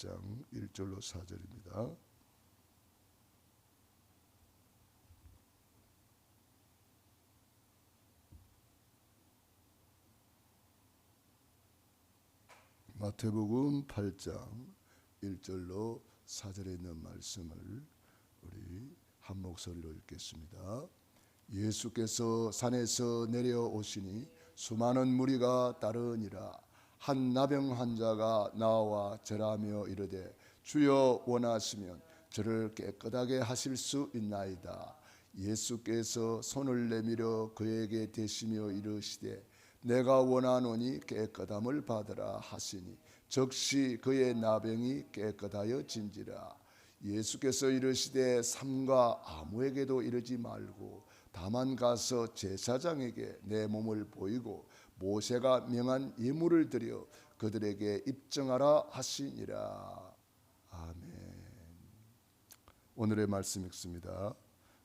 8장 1절로 4절입니다. 마태복음 8장 1절로 4절에 있는 말씀을 우리 한 목소리로 읽겠습니다. 예수께서 산에서 내려오시니 수많은 무리가 따르니라 한 나병 환자가 나와 절하며 이르되 주여 원하시면 저를 깨끗하게 하실 수 있나이다. 예수께서 손을 내밀어 그에게 대시며 이르시되 내가 원하노니 깨끗함을 받으라 하시니 즉시 그의 나병이 깨끗하여 진지라 예수께서 이르시되 삼가 아무에게도 이르지 말고 다만 가서 제사장에게 내 몸을 보이고 모세가 명한 예물을 드려 그들에게 입증하라 하시니라 아멘 오늘의 말씀 읽습니다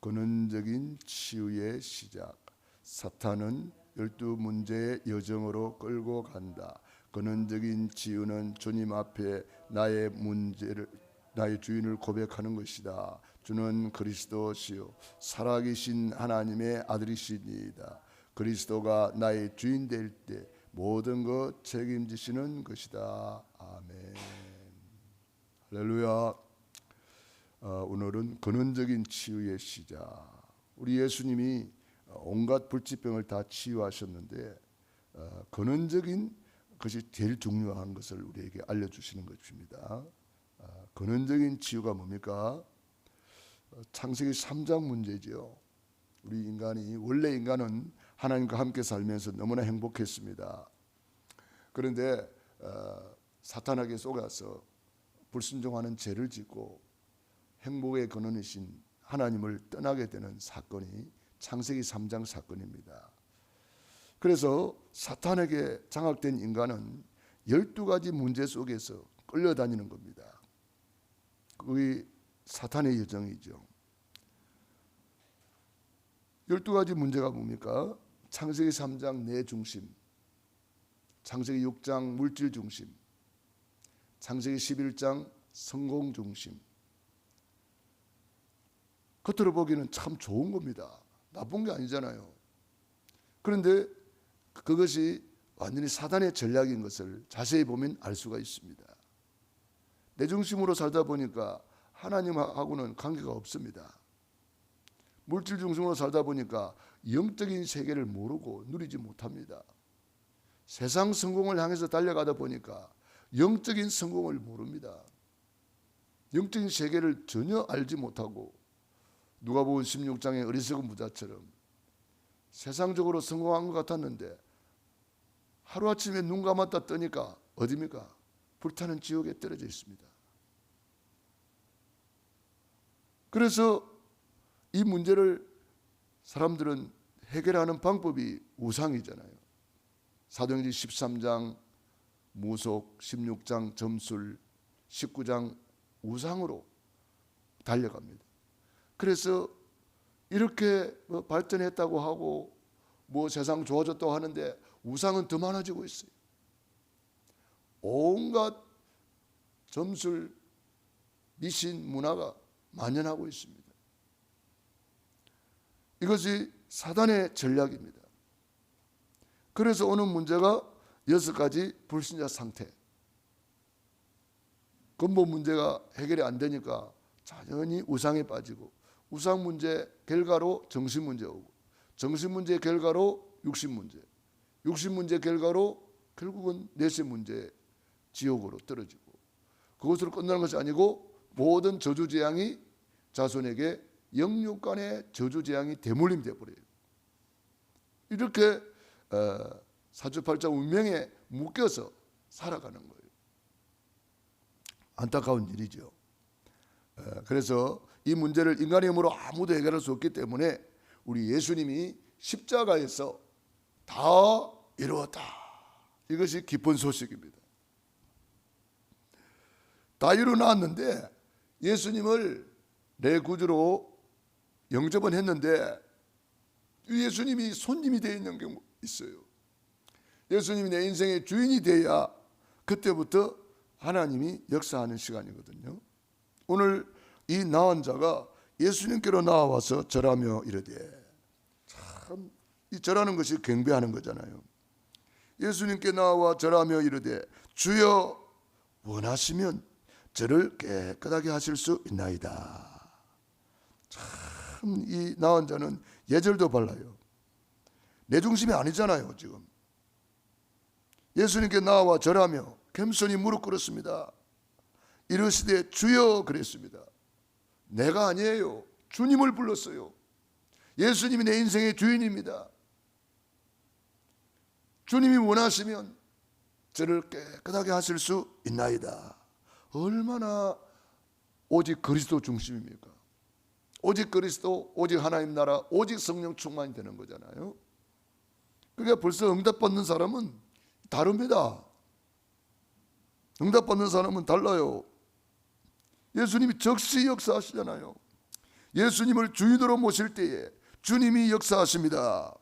근원적인 치유의 시작 사탄은 열두 문제의 여정으로 끌고 간다. 근원적인 치유는 주님 앞에 나의 문제를 나의 주인을 고백하는 것이다. 주는 그리스도시요 살아계신 하나님의 아들이시니이다. 그리스도가 나의 주인 될 때 모든 것 책임지시는 것이다. 아멘. 할렐루야. 어, 오늘은 근원적인 치유의 시작. 우리 예수님이 온갖 불치병을 다 치유하셨는데 어, 근원적인 것이 제일 중요한 것을 우리에게 알려주시는 것입니다. 어, 근원적인 치유가 뭡니까? 어, 창세기 3장 문제지요. 우리 인간이 원래 인간은 하나님과 함께 살면서 너무나 행복했습니다. 그런데 어, 사탄에게 속아서 불순종하는 죄를 짓고 행복의 근원이신 하나님을 떠나게 되는 사건이 창세기 3장 사건입니다. 그래서 사탄에게 장악된 인간은 12가지 문제 속에서 끌려다니는 겁니다. 그게 사탄의 여정이죠. 12가지 문제가 뭡니까? 창세기 3장 내 중심, 창세기 6장 물질 중심, 창세기 11장 성공 중심. 겉으로 보기는 참 좋은 겁니다. 나쁜 게 아니잖아요. 그런데 그것이 완전히 사단의 전략인 것을 자세히 보면 알 수가 있습니다. 내 중심으로 살다 보니까 하나님하고는 관계가 없습니다. 물질 중심으로 살다 보니까 영적인 세계를 모르고 누리지 못합니다. 세상 성공을 향해서 달려가다 보니까 영적인 성공을 모릅니다. 영적인 세계를 전혀 알지 못하고 누가복음 16장의 어리석은 부자처럼 세상적으로 성공한 것 같았는데 하루아침에 눈 감았다 뜨니까 어디입니까? 불타는 지옥에 떨어져 있습니다. 그래서 이 문제를 사람들은 해결하는 방법이 우상이잖아요. 사도행전 13장 무속, 16장 점술, 19장 우상으로 달려갑니다. 그래서 이렇게 뭐 발전했다고 하고 뭐 세상 좋아졌다고 하는데 우상은 더 많아지고 있어요. 온갖 점술 미신 문화가 만연하고 있습니다. 이것이 사단의 전략입니다. 그래서 오는 문제가 여섯 가지 불신자 상태. 근본 문제가 해결이 안 되니까 자연히 우상에 빠지고 우상 문제 결과로 정신 문제 오고 정신 문제 결과로 육신 문제 육신 문제 결과로 결국은 내세 문제 지옥으로 떨어지고 그것으로 끝나는 것이 아니고 모든 저주 재앙이 자손에게 영육 간의 저주 재앙이 대물림 돼 버려요. 이렇게 어, 사주팔자 운명에 묶여서 살아가는 거예요. 안타까운 일이죠. 어, 그래서 이 문제를 인간의 힘으로 아무도 해결할 수 없기 때문에 우리 예수님이 십자가에서 다 이루었다. 이것이 기쁜 소식입니다. 다 이루어놨는데 예수님을 내 구주로 영접은 했는데 예수님이 손님이 되어 있는 경우 있어요. 예수님이 내 인생의 주인이 돼야 그때부터 하나님이 역사하는 시간이거든요. 오늘 이 나은 자가 예수님께로 나와서 절하며 이르되 참 이 절하는 것이 경배하는 거잖아요. 예수님께 나와 절하며 이르되 주여 원하시면 저를 깨끗하게 하실 수 있나이다. 참 이 나은 자는 예절도 발라요. 내 중심이 아니잖아요, 지금. 예수님께 나와 절하며 겸손히 무릎 꿇었습니다. 이르시되 주여 그랬습니다. 내가 아니에요. 주님을 불렀어요. 예수님이 내 인생의 주인입니다. 주님이 원하시면 저를 깨끗하게 하실 수 있나이다. 얼마나 오직 그리스도 중심입니까? 오직 그리스도, 오직 하나님 나라, 오직 성령 충만이 되는 거잖아요. 그러니까 벌써 응답 받는 사람은 다릅니다. 응답 받는 사람은 달라요. 예수님이 적시 역사하시잖아요. 예수님을 주인으로 모실 때에 주님이 역사하십니다.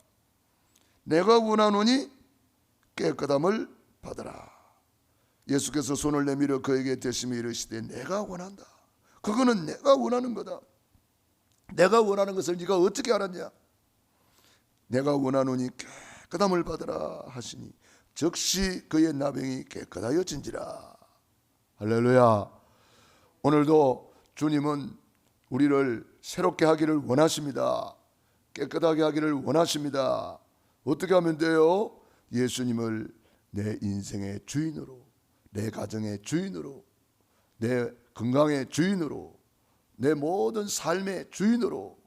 내가 원하노니 깨끗함을 받아라. 예수께서 손을 내밀어 그에게 대심에 이르시되 내가 원한다. 그거는 내가 원하는 거다. 내가 원하는 것을 네가 어떻게 알았냐? 내가 원하노니 깨끗함을 받으라 하시니 즉시 그의 나병이 깨끗하여진지라. 할렐루야. 오늘도 주님은 우리를 새롭게 하기를 원하십니다. 깨끗하게 하기를 원하십니다. 어떻게 하면 돼요? 예수님을 내 인생의 주인으로, 내 가정의 주인으로, 내 건강의 주인으로, 내 모든 삶의 주인으로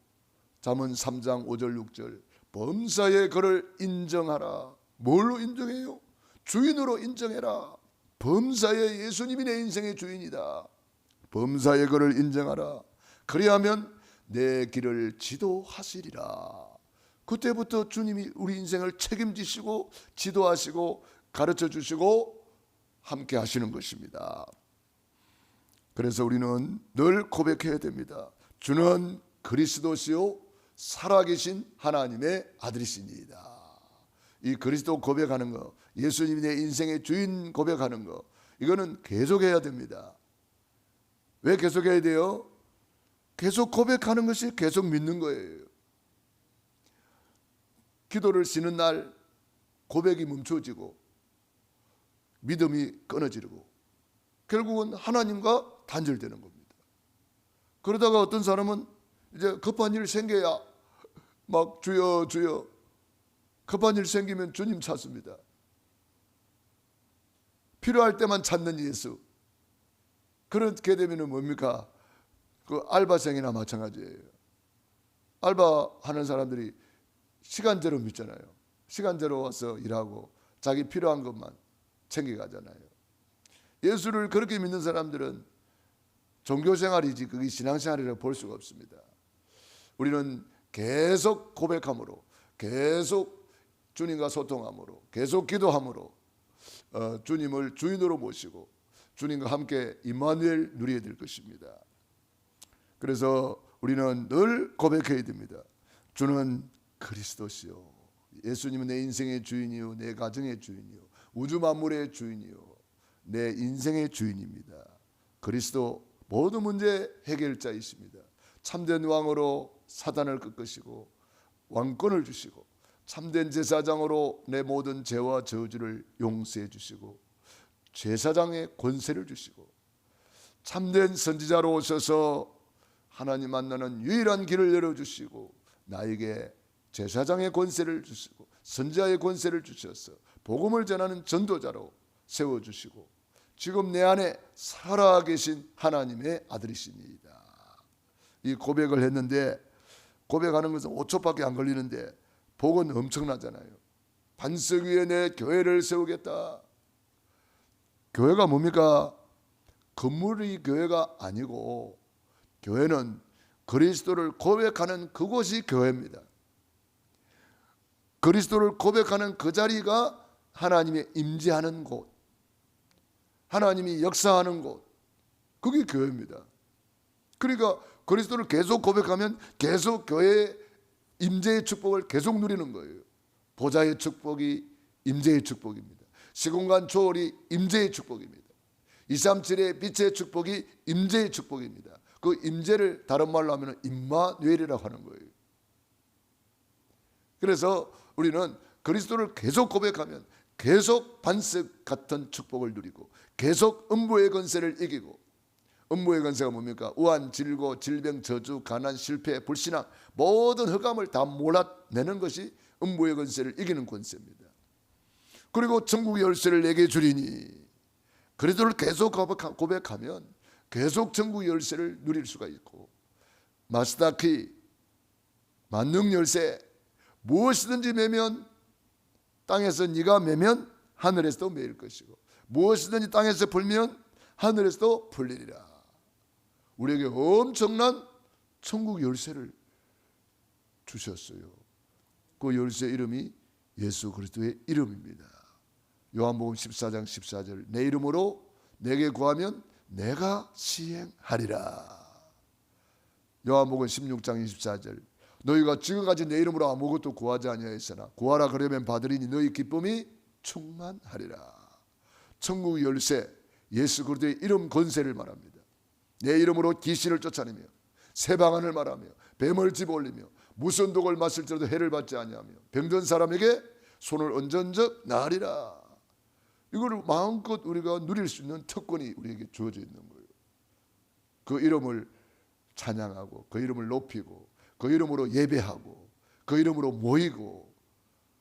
잠언 3장 5절 6절 범사의 그를 인정하라. 뭘로 인정해요? 주인으로 인정해라. 범사의 예수님이 내 인생의 주인이다. 범사의 그를 인정하라. 그리하면 내 길을 지도하시리라. 그때부터 주님이 우리 인생을 책임지시고 지도하시고 가르쳐 주시고 함께 하시는 것입니다. 그래서 우리는 늘 고백해야 됩니다. 주는 그리스도시요 살아계신 하나님의 아들이시니이다. 이 그리스도 고백하는 거, 예수님이 내 인생의 주인 고백하는 거, 이거는 계속해야 됩니다. 왜 계속해야 돼요? 계속 고백하는 것이 계속 믿는 거예요. 기도를 쉬는 날 고백이 멈춰지고 믿음이 끊어지고 결국은 하나님과 단절되는 겁니다. 그러다가 어떤 사람은 이제 급한 일 생겨야 막 주여 주여 급한 일 생기면 주님 찾습니다. 필요할 때만 찾는 예수. 그렇게 되면 뭡니까? 그 알바생이나 마찬가지예요. 알바 하는 사람들이 시간제로 믿잖아요. 시간제로 와서 일하고 자기 필요한 것만 챙겨가잖아요. 예수를 그렇게 믿는 사람들은 종교 생활이지 그게 신앙생활이라고 볼 수가 없습니다. 우리는 계속 고백함으로 계속 주님과 소통함으로 계속 기도함으로 어, 주님을 주인으로 모시고 주님과 함께 임마누엘 누리게 될 것입니다. 그래서 우리는 늘 고백해야 됩니다. 주는 그리스도시요. 예수님은 내 인생의 주인이요, 내 가정의 주인이요, 우주 만물의 주인이요, 내 인생의 주인입니다. 그리스도 모든 문제 해결자이십니다. 참된 왕으로 사단을 꺾으시고 왕권을 주시고 참된 제사장으로 내 모든 죄와 저주를 용서해 주시고 제사장의 권세를 주시고 참된 선지자로 오셔서 하나님 만나는 유일한 길을 열어 주시고 나에게 제사장의 권세를 주시고 선지자의 권세를 주셔서 복음을 전하는 전도자로 세워 주시고 지금 내 안에 살아계신 하나님의 아들이십니다. 이 고백을 했는데 고백하는 것은 5초밖에 안 걸리는데 복은 엄청나잖아요. 반석 위에 내 교회를 세우겠다. 교회가 뭡니까? 건물이 교회가 아니고 교회는 그리스도를 고백하는 그곳이 교회입니다. 그리스도를 고백하는 그 자리가 하나님의 임재하는 곳, 하나님이 역사하는 곳, 그게 교회입니다. 그러니까 그리스도를 계속 고백하면 계속 교회의 임재의 축복을 계속 누리는 거예요. 보좌의 축복이 임재의 축복입니다. 시공간 초월이 임재의 축복입니다. 237의 빛의 축복이 임재의 축복입니다. 그 임재를 다른 말로 하면 임마누엘이라고 하는 거예요. 그래서 우리는 그리스도를 계속 고백하면 계속 반석 같은 축복을 누리고 계속 음부의 건세를 이기고 음부의 건세가 뭡니까? 우한, 질고, 질병, 저주, 가난, 실패, 불신앙 모든 흑암을 다 몰아내는 것이 음부의 건세를 이기는 권세입니다. 그리고 천국의 열쇠를 내게 주리니 그리스도를 계속 고백하- 고백하면 계속 천국의 열쇠를 누릴 수가 있고 마스다키 만능 열쇠 무엇이든지 매면 땅에서 네가 매면 하늘에서도 매일 것이고 무엇이든지 땅에서 풀면 하늘에서도 풀리리라. 우리에게 엄청난 천국 열쇠를 주셨어요. 그 열쇠 이름이 예수 그리스도의 이름입니다. 요한복음 14장 14절 내 이름으로 내게 구하면 내가 시행하리라. 요한복음 16장 24절 너희가 지금까지 내 이름으로 아무것도 구하지 아니하였으나 구하라 그러면 받으리니 너희 기쁨이 충만하리라. 천국 열쇠 예수 그리스도의 이름 권세를 말합니다. 내 이름으로 귀신을 쫓아내며 새 방안을 말하며 뱀을 집어올리며 무슨 독을 마실지라도 해를 받지 아니하며 병든 사람에게 손을 얹은적 나으리라. 이거를 마음껏 우리가 누릴 수 있는 특권이 우리에게 주어져 있는 거예요. 그 이름을 찬양하고 그 이름을 높이고 그 이름으로 예배하고 그 이름으로 모이고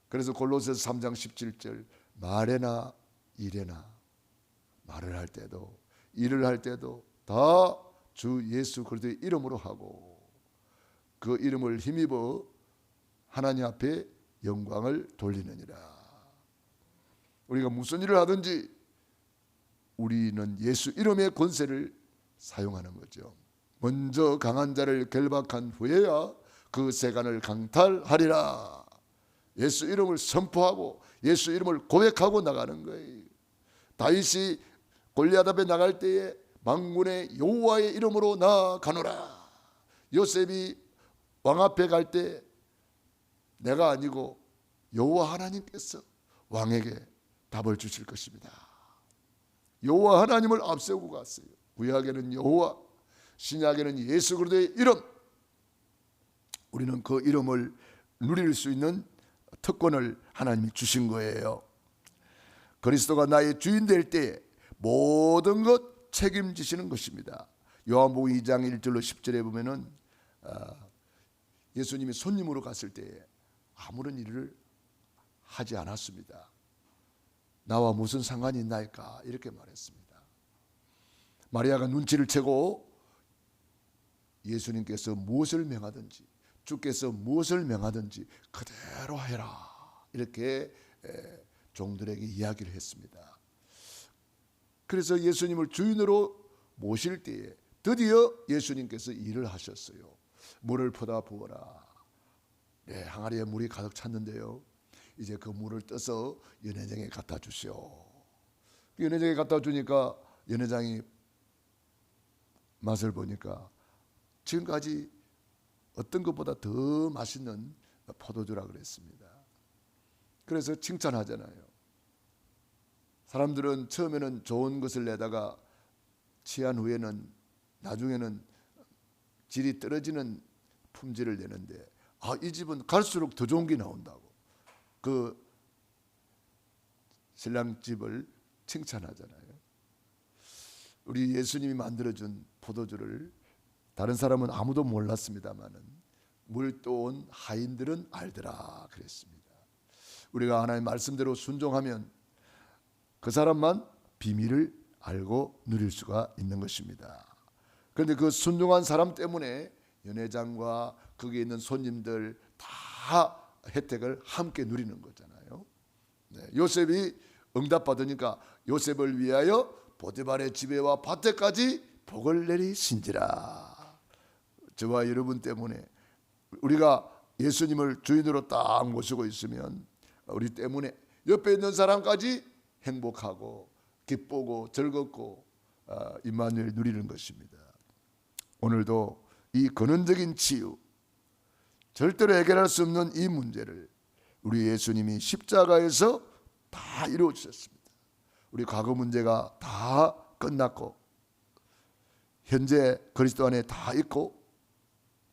그래서 골로새서 3장 17절 말에나 일에나 말을 할 때도 일을 할 때도 다 주 예수 그리스도의 이름으로 하고 그 이름을 힘입어 하나님 앞에 영광을 돌리느니라. 우리가 무슨 일을 하든지 우리는 예수 이름의 권세를 사용하는 거죠. 먼저 강한 자를 결박한 후에야 그 세간을 강탈하리라. 예수 이름을 선포하고 예수 이름을 고백하고 나가는 거예요. 다윗이 골리앗 앞에 나갈 때에 망군의 여호와의 이름으로 나가노라. 요셉이 왕 앞에 갈 때 내가 아니고 여호와 하나님께서 왕에게 답을 주실 것입니다. 여호와 하나님을 앞세우고 갔어요. 구약에는 여호와, 신약에는 예수 그리스도의 이름. 우리는 그 이름을 누릴 수 있는 특권을 하나님이 주신 거예요. 그리스도가 나의 주인 될때 모든 것 책임지시는 것입니다. 요한복음 2장 1절로 10절에 보면은 아, 예수님이 손님으로 갔을 때 아무런 일을 하지 않았습니다. 나와 무슨 상관이 있나이까 이렇게 말했습니다. 마리아가 눈치를 채고 예수님께서 무엇을 명하든지 주께서 무엇을 명하든지 그대로 해라 이렇게 에, 종들에게 이야기를 했습니다. 그래서 예수님을 주인으로 모실 때에 드디어 예수님께서 일을 하셨어요. 물을 퍼다 부어라. 네, 항아리에 물이 가득 찼는데요. 이제 그 물을 떠서 연회장에 갖다 주시오. 연회장에 갖다 주니까 연회장이 맛을 보니까 지금까지 어떤 것보다 더 맛있는 포도주라 그랬습니다. 그래서 칭찬하잖아요. 사람들은 처음에는 좋은 것을 내다가 취한 후에는 나중에는 질이 떨어지는 품질을 내는데 아, 이 집은 갈수록 더 좋은 게 나온다고. 그 신랑 집을 칭찬하잖아요. 우리 예수님이 만들어준 포도주를 다른 사람은 아무도 몰랐습니다만은 물도온 하인들은 알더라 그랬습니다. 우리가 하나님 말씀대로 순종하면 그 사람만 비밀을 알고 누릴 수가 있는 것입니다. 그런데 그 순종한 사람 때문에 연회장과 거기에 있는 손님들 다 혜택을 함께 누리는 거잖아요. 네, 요셉이 응답 받으니까 요셉을 위하여 보디발의 집에와 밭에까지 복을 내리신지라. 저와 여러분 때문에 우리가 예수님을 주인으로 딱 모시고 있으면 우리 때문에 옆에 있는 사람까지 행복하고 기쁘고 즐겁고 어, 임마누엘 누리는 것입니다. 오늘도 이 근원적인 치유 절대로 해결할 수 없는 이 문제를 우리 예수님이 십자가에서 다 이루어 주셨습니다. 우리 과거 문제가 다 끝났고 현재 그리스도 안에 다 있고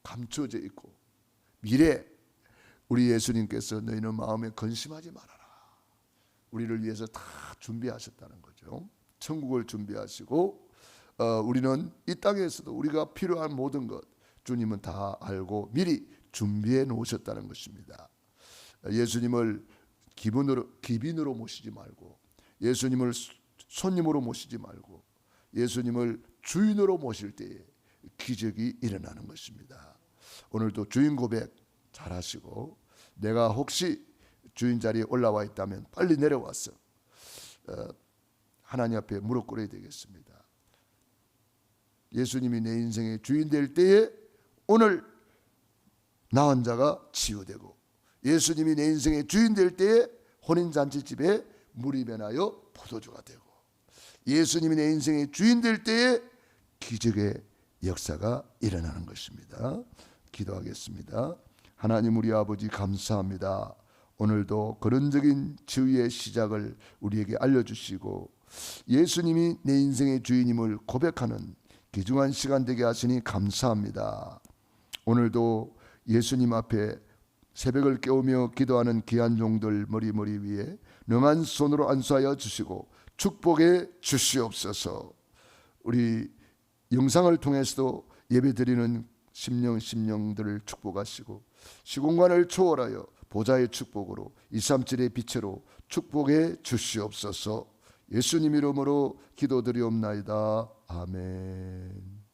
감추어져 있고 미래 우리 예수님께서 너희는 마음에 근심하지 말아라. 우리를 위해서 다 준비하셨다는 거죠. 천국을 준비하시고 어, 우리는 이 땅에서도 우리가 필요한 모든 것 주님은 다 알고 미리 준비해 놓으셨다는 것입니다. 예수님을 기분으로 기빈으로 모시지 말고 예수님을 손님으로 모시지 말고 예수님을 주인으로 모실 때에 기적이 일어나는 것입니다. 오늘도 주인 고백 잘하시고 내가 혹시 주인 자리에 올라와 있다면 빨리 내려와서 어, 하나님 앞에 무릎 꿇어야 되겠습니다. 예수님이 내 인생의 주인 될 때에 오늘 나 혼자가 치유되고 예수님이 내 인생의 주인 될 때에 혼인 잔치집에 물이 변하여 포도주가 되고 예수님이 내 인생의 주인 될 때에 기적의 역사가 일어나는 것입니다. 기도하겠습니다. 하나님 우리 아버지 감사합니다. 오늘도 거론적인 치유의 시작을 우리에게 알려주시고 예수님이 내 인생의 주인임을 고백하는 귀중한 시간 되게 하시니 감사합니다. 오늘도 예수님 앞에 새벽을 깨우며 기도하는 귀한 종들 머리머리 위에 능한 손으로 안수하여 주시고 축복해 주시옵소서. 우리 영상을 통해서도 예배드리는 심령 심령들을 축복하시고 시공간을 초월하여 보좌의 축복으로 237의 빛으로 축복해 주시옵소서. 예수님 이름으로 기도드리옵나이다. 아멘.